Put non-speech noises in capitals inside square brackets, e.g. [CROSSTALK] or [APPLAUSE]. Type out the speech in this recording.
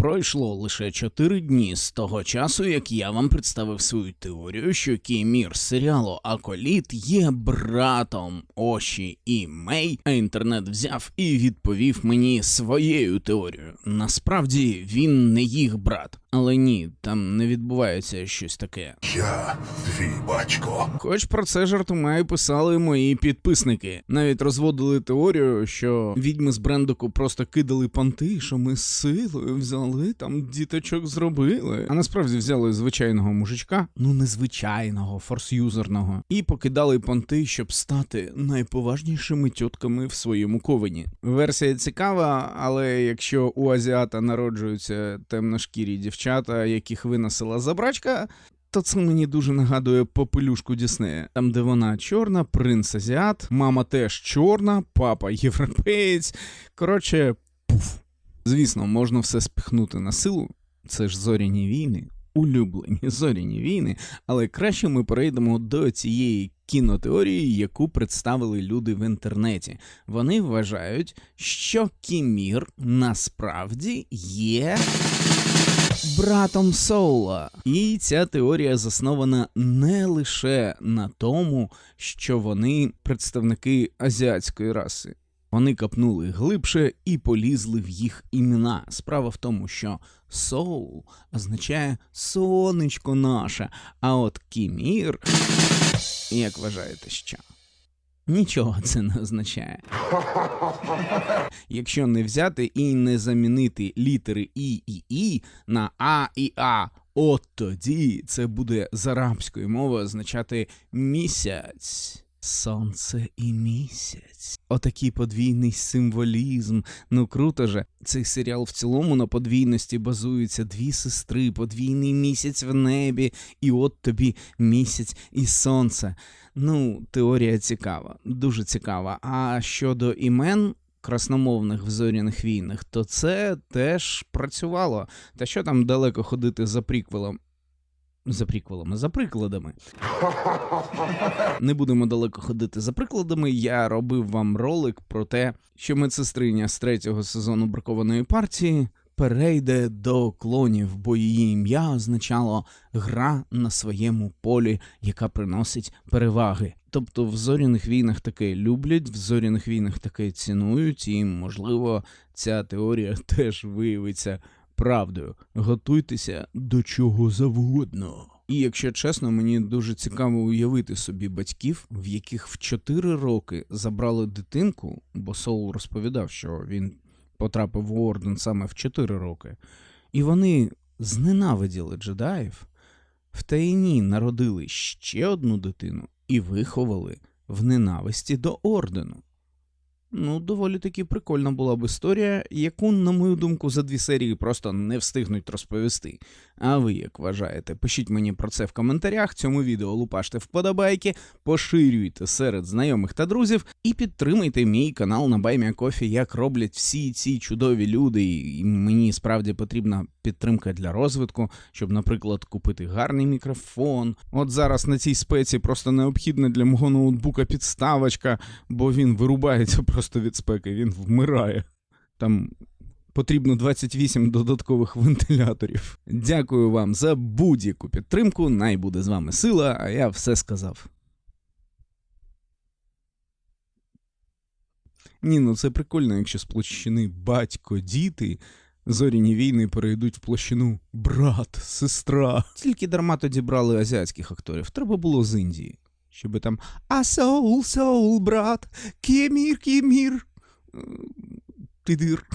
Пройшло лише чотири дні з того часу, як я вам представив свою теорію, що Кімір серіалу Аколіт є братом Оші і Мей, а інтернет взяв і відповів мені своєю теорією. Насправді він не їх брат. Але ні, там не відбувається щось таке. Я твій батько. Хоч про це жартома і писали мої підписники. Навіть розводили теорію, що відьми з брендоку просто кидали понти, що ми з силою взяли там діточок зробили. А насправді взяли звичайного мужичка, ну незвичайного, форсюзерного, і покидали понти, щоб стати найповажнішими тітками в своєму ковені. Версія цікава, але якщо у азіата народжуються темношкірі дівчата, яких виносила забрачка, то це мені дуже нагадує попелюшку Діснея, там, де вона чорна, принц азіат, мама теж чорна, папа європеєць. Коротше, пуф. Звісно, можна все спихнути на силу. Це ж зоряні війни, улюблені [LAUGHS] зоряні війни, але краще ми перейдемо до цієї кінотеорії, яку представили люди в інтернеті. Вони вважають, що Кімір насправді є братом Соула. І ця теорія заснована не лише на тому, що вони представники азіатської раси. Вони капнули глибше і полізли в їх імена. Справа в тому, що Соул означає сонечко наше, а от Кімір, як вважаєте, що? Нічого це не означає. Якщо не взяти і не замінити літери І і І на А і А, от тоді це буде з арабської мови означати місяць. Сонце і місяць. Отакий подвійний символізм. Ну круто же. Цей серіал в цілому на подвійності базується дві сестри, подвійний місяць в небі, і от тобі місяць і сонце. Ну, теорія цікава, дуже цікава. А щодо імен красномовних в зоряних війнах, то це теж працювало. Та що там далеко ходити за приквелом? За приквелами, за прикладами. Не будемо далеко ходити за прикладами. Я робив вам ролик про те, що медсестриня з третього сезону бракованої партії перейде до клонів, бо її ім'я означало гра на своєму полі, яка приносить переваги. Тобто в зоряних війнах таке люблять, в зоряних війнах таке цінують, і можливо ця теорія [LAUGHS] теж виявиться правдою. Готуйтеся до чого завгодно. І якщо чесно, мені дуже цікаво уявити собі батьків, в яких в 4 роки забрали дитинку, бо Соул розповідав, що він потрапив в орден саме в 4 роки, і вони зненавиділи джедаїв, втаїні народили ще одну дитину і виховали в ненависті до ордену. Ну, доволі таки прикольна була б історія, яку, на мою думку, за дві серії просто не встигнуть розповісти. А ви як вважаєте? Пишіть мені про це в коментарях. Цьому відео лупаште вподобайки, поширюйте серед знайомих та друзів і підтримайте мій канал на Баймія Кофі, як роблять всі ці чудові люди. І мені справді потрібна підтримка для розвитку, щоб, наприклад, купити гарний мікрофон. От зараз на цій спеці просто необхідна для мого ноутбука підставочка, бо він вирубається [LAUGHS] просто від спеки, він вмирає. Там потрібно 28 додаткових вентиляторів. Дякую вам за будь-яку підтримку. Най буде з вами сила, а я все сказав. Ні, ну це прикольно, якщо з площини батько, діти. Зоряні війни перейдуть в площину брат, сестра. Тільки дарма тоді брали азіатських акторів. Треба було з Індії. Щоби там А соул, соул, брат, кімір, кімір. Е, Ти дир.